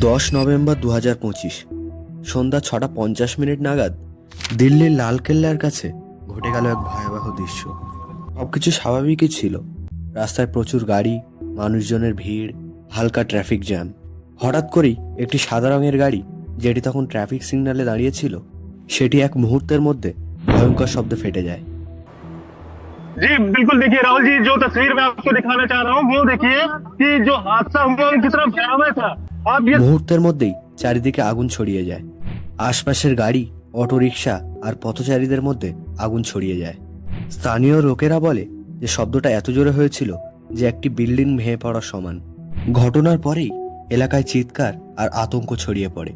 দশ নভেম্বর দু হাজার পঁচিশ, সন্ধ্যা ছটা পঞ্চাশ মিনিট নাগাদ দিল্লির লালকেল্লার কাছে ঘটে গেল এক ভয়াবহ দৃশ্য। সবকিছু স্বাভাবিকই ছিল। রাস্তায় প্রচুর গাড়ি, মানুষজনের ভিড়, হালকা ট্রাফিক জ্যাম। হঠাৎ করেই একটি সাদা রঙের গাড়ি, যেটি তখন ট্রাফিক সিগন্যালে দাঁড়িয়েছিল, সেটি এক মুহূর্তের মধ্যে ভয়ঙ্কর শব্দে ফেটে যায়। जी बिल्कुल देखिए राहुल जी जो तस्वीर मैं आपको दिखाना चाह रहा हूँ वो देखिए कि जो हादसा हुआ वो कितना भयावह था आप ये মুহূর্তের মধ্যেই চারিদিকে আগুন ছড়িয়ে যায় আশপাশের গাড়ি অটোরিকশা আর পথচারীদের মধ্যে আগুন ছড়িয়ে যায় স্থানীয় লোকেরা বলে যে শব্দটা এত জোরে হয়েছিল যে একটি বিল্ডিং ভেঙে পড়ার সমান ঘটনার পরেই এলাকায় চিৎকার আর আতঙ্ক ছড়িয়ে পড়ে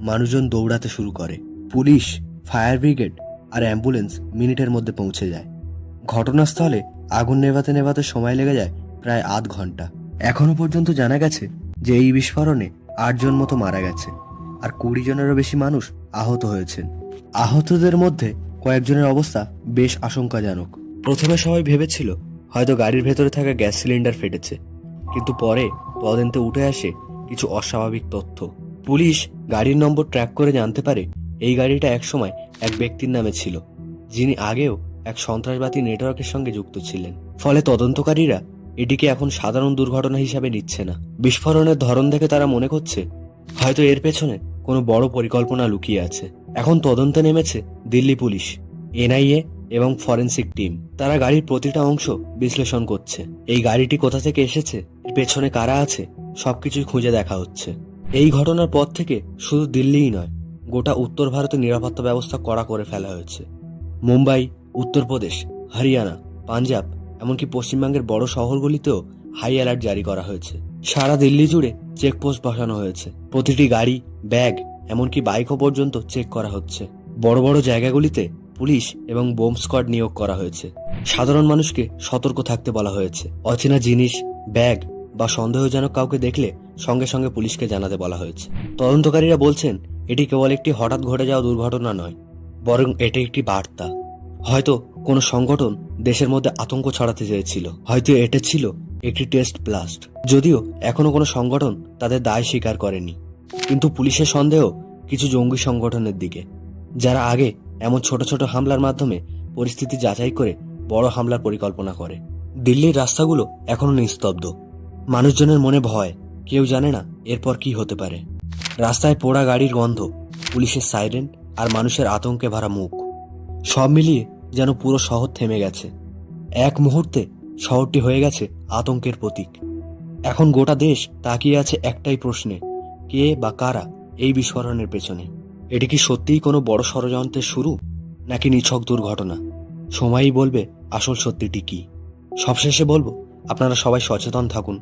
মানুষজন দৌড়াতে শুরু করে পুলিশ ফায়ার ব্রিগেড আর অ্যাম্বুলেন্স মিনিটের মধ্যে পৌঁছে যায় ঘটনাস্থলে আগুন নেভাতে নেভাতে সময় লেগে যায় প্রায় আধ ঘণ্টা। এখনও পর্যন্ত জানা গেছে যে এই বিস্ফোরণে আটজন মতো মারা গেছে আর কুড়ি জনেরও বেশি মানুষ আহত হয়েছেন। আহতদের মধ্যে কয়েকজনের অবস্থা বেশ আশঙ্কাজনক। প্রথমে সবাই ভেবেছিল হয়তো গাড়ির ভেতরে থাকা গ্যাস সিলিন্ডার ফেটেছে, কিন্তু পরে তদন্তে উঠে আসে কিছু অস্বাভাবিক তথ্য। পুলিশ গাড়ির নম্বর ট্র্যাক করে জানতে পারে এই গাড়িটা একসময় এক ব্যক্তির নামে ছিল, যিনি আগেও এক সন্ত্রাসবাদী নেটওয়ার্কের সঙ্গে যুক্ত ছিলেন। ফলে তদন্তকারীরা এটিকে এখন সাধারণ দুর্ঘটনা হিসাবে নিচ্ছে না। বিস্ফোরণের ধরন দেখে তারা মনে করছে, হয়তো এর পেছনে কোনো বড় পরিকল্পনা লুকিয়ে আছে। এখন তদন্তে নেমেছে দিল্লি পুলিশ, এনআইএ এবং ফরেন্সিক টিম। তারা গাড়ির প্রতিটা অংশ বিশ্লেষণ করছে। এই গাড়িটি কোথা থেকে এসেছে পেছনে কারা আছে, সবকিছুই খুঁজে দেখা হচ্ছে। এই ঘটনার পর থেকে শুধু দিল্লিই নয়, গোটা উত্তর ভারতের নিরাপত্তা ব্যবস্থা কড়া করে ফেলা হয়েছে। মুম্বাই উত্তরপ্রদেশ হরিয়ানা, পাঞ্জাব, এমনকি পশ্চিমবঙ্গের বড় শহরগুলিতেও হাই অ্যালার্ট জারি করা হয়েছে। সারা দিল্লি জুড়ে চেকপোস্ট বসানো হয়েছে। প্রতিটি গাড়ি ব্যাগ এমনকি বাইকও পর্যন্ত চেক করা হচ্ছে। বড় বড় জায়গাগুলিতে পুলিশ এবং বোম স্কোয়াড নিয়োগ করা হয়েছে। সাধারণ মানুষকে সতর্ক থাকতে বলা হয়েছে। অচেনা জিনিস ব্যাগ বা সন্দেহজনক কাউকে দেখলে সঙ্গে সঙ্গে পুলিশকে জানাতে বলা হয়েছে। তদন্তকারীরা বলছেন, এটি কেবল একটি হঠাৎ ঘটে যাওয়া দুর্ঘটনা নয়, বরং এটি একটি বার্তা। হয়তো কোনো সংগঠন দেশের মধ্যে আতঙ্ক ছড়াতে চেয়েছিল। হয়তো এটা ছিল একটি টেস্ট ব্লাস্ট। যদিও এখনও কোনো সংগঠন তাদের দায় স্বীকার করেনি। কিন্তু পুলিশের সন্দেহ কিছু জঙ্গি সংগঠনের দিকে। যারা আগে এমন ছোট ছোট হামলার মাধ্যমে পরিস্থিতি যাচাই করে বড় হামলার পরিকল্পনা করে। দিল্লির রাস্তাগুলো এখনও নিস্তব্ধ। মানুষজনের মনে ভয়, কেউ জানে না এরপর কি হতে পারে। রাস্তায় পোড়া গাড়ির গন্ধ, পুলিশের সাইরেন আর মানুষের আতঙ্কে ভরা মুখ। সব মিলিয়ে যেন পুরো শহর থেমে গেছে। এক মুহূর্তে শহরটি হয়ে গেছে আতঙ্কের প্রতীক। এখন গোটা দেশ তাকিয়ে আছে একটাই প্রশ্নে, কে বা কারা এই বিস্ফোরণের পেছনে? এটি কি সত্যিই কোনো বড় ষড়যন্ত্রের শুরু, নাকি নিছক দুর্ঘটনা? সময়ই বলবে আসল সত্যিটি কি। সবশেষে বলব, আপনারা সবাই সচেতন থাকুন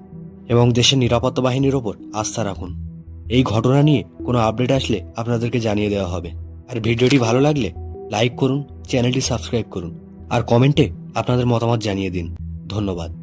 এবং দেশের নিরাপত্তা বাহিনীর ওপর আস্থা রাখুন। এই ঘটনা নিয়ে কোনো আপডেট আসলে আপনাদেরকে জানিয়ে দেওয়া হবে। আর ভিডিওটি ভালো লাগলে লাইক করুন চ্যানেলটি সাবস্ক্রাইব করুন। আর কমেন্টে আপনাদের মতামত জানিয়ে দিন। ধন্যবাদ।